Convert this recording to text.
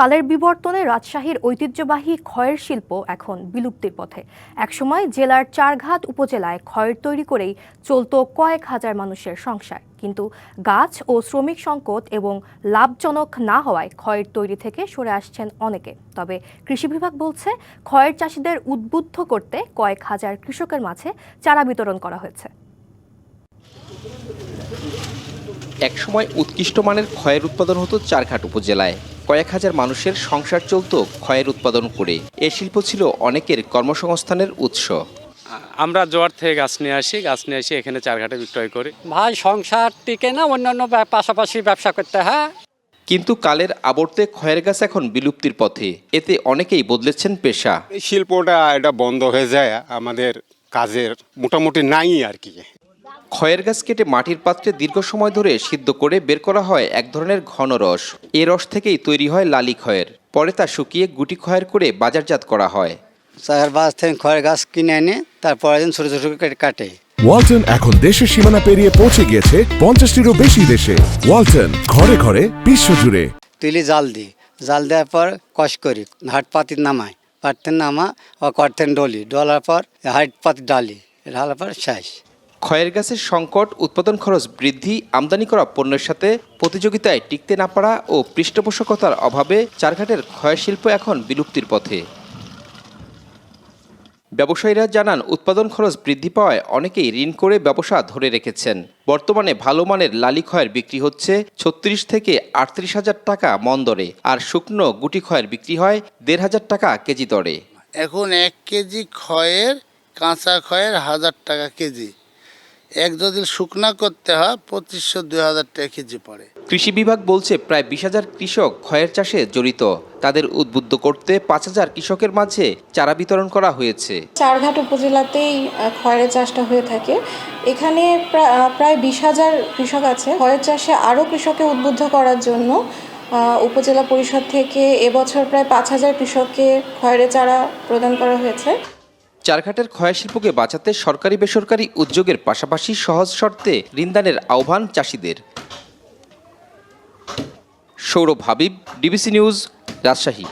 কালের বিবর্তনে রাজশাহীর ঐতিহ্যবাহী খয়ের শিল্প এখন বিলুপ্তির পথে। একসময় জেলার চারঘাট উপজেলায় খয়ের তৈরি করেই চলত কয়েক হাজার মানুষের সংসার। কিন্তু গাছ ও শ্রমিক সংকট এবং লাভজনক না হওয়ায় খয়ের তৈরি থেকে সরে আসছেন অনেকে। তবে কৃষি বিভাগ বলছে খয়ের চাষিদের উদ্বুদ্ধ করতে কয়েক হাজার কৃষকের মাঝে চারা বিতরণ করা হয়েছে। একসময় উৎকৃষ্ট মানের খয়ের উৎপাদন হতো চারঘাট উপজেলায়। কয়েক হাজার মানুষের সংসার চলত খয়ের উৎপাদন করে। এ শিল্প ছিল অনেকের কর্মসংস্থানের উৎস। আমরা জোয়ার থেকে গাছ নিয়ে আসি গাছ নিয়ে আসি এখানে চারঘাটে বিক্রয় করি। ভাই সংসার টিকে না অন্যান্য পাশাপাশি ব্যবসা করতে হয়? কিন্তু কালের আবর্তে খয়ের গাছ এখন বিলুপ্তির পথে। এতে অনেকেই বদলেছেন পেশা। এই শিল্পটা এটা বন্ধ হয়ে যায় আমাদের কাজের মোটামুটি নাই আর কি। খয়ের গাছ কেটে মাটির পাত্রে দীর্ঘ সময় ধরে সিদ্ধ করে বের করা হয় এক ধরনের ঘন রস। এ রস থেকেই তৈরি হয় লালি খয়ের পরে তা শুকিয়ে গুটি খয়ের করে বাজারজাত করা হয়। চায়ের বাস থেকে খড়ের গাছ কিনে এনে তারপরের দিন ছোটো ছোটো কাটে ওয়ালটন এখন দেশের সীমানা পেরিয়ে পৌঁছে গিয়েছে পঞ্চাশটিরও বেশি দেশে। ওয়ালটন ঘরে ঘরে বিশ্বজুড়ে। তুলি জাল দিই। জাল দেওয়ার পর কষ করি। হাট পাতির নামাই পাতের নামা ও করতেন ডলি। ডলার পর হাট পাতি ডালি। ঢালার পর শেষ খয়ের গাছের সংকট, উৎপাদন খরচ বৃদ্ধি, আমদানি করা পণ্যের সাথে প্রতিযোগিতায় টিকতে না পারা ও পৃষ্ঠপোষকতার অভাবে চারঘাটের ক্ষয় শিল্প এখন বিলুপ্তির পথে। ব্যবসায়ীরা জানান, উৎপাদন খরচ বৃদ্ধি পাওয়ায় অনেকেই ঋণ করে ব্যবসা ধরে রেখেছেন। বর্তমানে ভালো মানের লালি খয়ের বিক্রি হচ্ছে ছত্রিশ থেকে আটত্রিশ হাজার টাকা মন দরে আর শুকনো গুটি খয়ের বিক্রি হয় দেড় হাজার টাকা কেজি দরে। এখন এক কেজি খয়ের কাঁচা খয়ের হাজার টাকা কেজি। এক যদি শুকনা করতে হয় পঁচিশশো দুই হাজার টাকা কেজি পড়ে। কৃষি বিভাগ বলছে প্রায় বিশ হাজার কৃষক খয়ের চাষে জড়িত। তাদের উদ্বুদ্ধ করতে পাঁচ হাজার কৃষকের মাঝে চারা বিতরণ করা হয়েছে। চারঘাট উপজেলাতেই খয়ের চাষটা হয়ে থাকে। এখানে প্রা- প্রায় বিশ হাজার কৃষক আছে। খয়ের চাষে আরও কৃষককে উদ্বুদ্ধ করার জন্য উপজেলা পরিষদ থেকে এবছর প্রায় পাঁচ হাজার কৃষককে খয়ের চারা প্রদান করা হয়েছে। চারঘাটের ক্ষয় শিল্পকে বাঁচাতে সরকারি বেসরকারি উদ্যোগের পাশাপাশি সহজ শর্তে ঋণদানের আহ্বান চাষিদের। Sourav Habib, DBC news, Rajshahi.